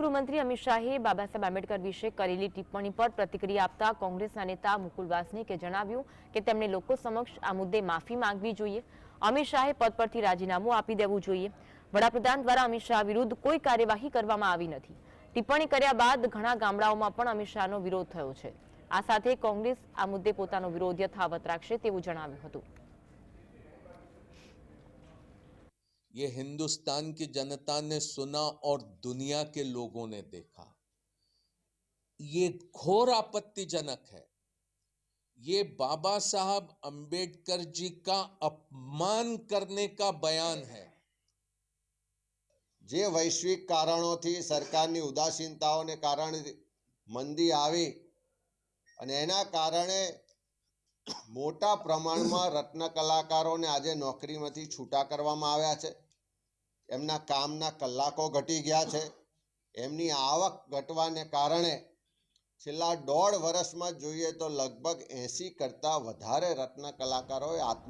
ગૃહમંત્રી અમિત શાહે બાબા સાહેબ આંબેડકર વિશે કરેલી ટિપ્પણી પર પ્રતિક્રિયા આપતા કોંગ્રેસના નેતા મુકુલ વાસનિકે જણાવ્યું કે તેમણે લોકો સમક્ષ આ મુદ્દે માફી માંગવી જોઈએ. અમિત શાહે પદ પરથી રાજીનામું આપી દેવું જોઈએ. વડાપ્રધાન દ્વારા અમિત શાહ વિરુદ્ધ કોઈ કાર્યવાહી કરવામાં આવી નથી. ટિપ્પણી કર્યા બાદ ઘણા ગામડાઓમાં પણ અમિત શાહનો વિરોધ થયો છે. આ સાથે કોંગ્રેસ આ મુદ્દે પોતાનો વિરોધ યથાવત રાખશે તેવું જણાવ્યું હતું. ये हिंदुस्तान की जनता ने सुना और दुनिया के लोगों ने देखा ये घोर आपत्तिजनक है ये बाबा साहब अंबेडकर जी का अपमान करने का बयान है જે વૈશ્વિક કારણોથી સરકારની ઉદાસીનતાઓને કારણે મંદી આવી અને એના કારણે મોટા પ્રમાણમાં રત્ન કલાકારોને આજે નોકરીમાંથી છૂટા કરવામાં આવ્યા છે. એમના કામના કલાકો ઘટી ગયા છે. એમની આવક ઘટવાને કારણે છેલ્લા દોઢ વર્ષમાં જોઈએ તો લગભગ એંસી કરતાં વધારે રત્ન કલાકારોએ આત્મ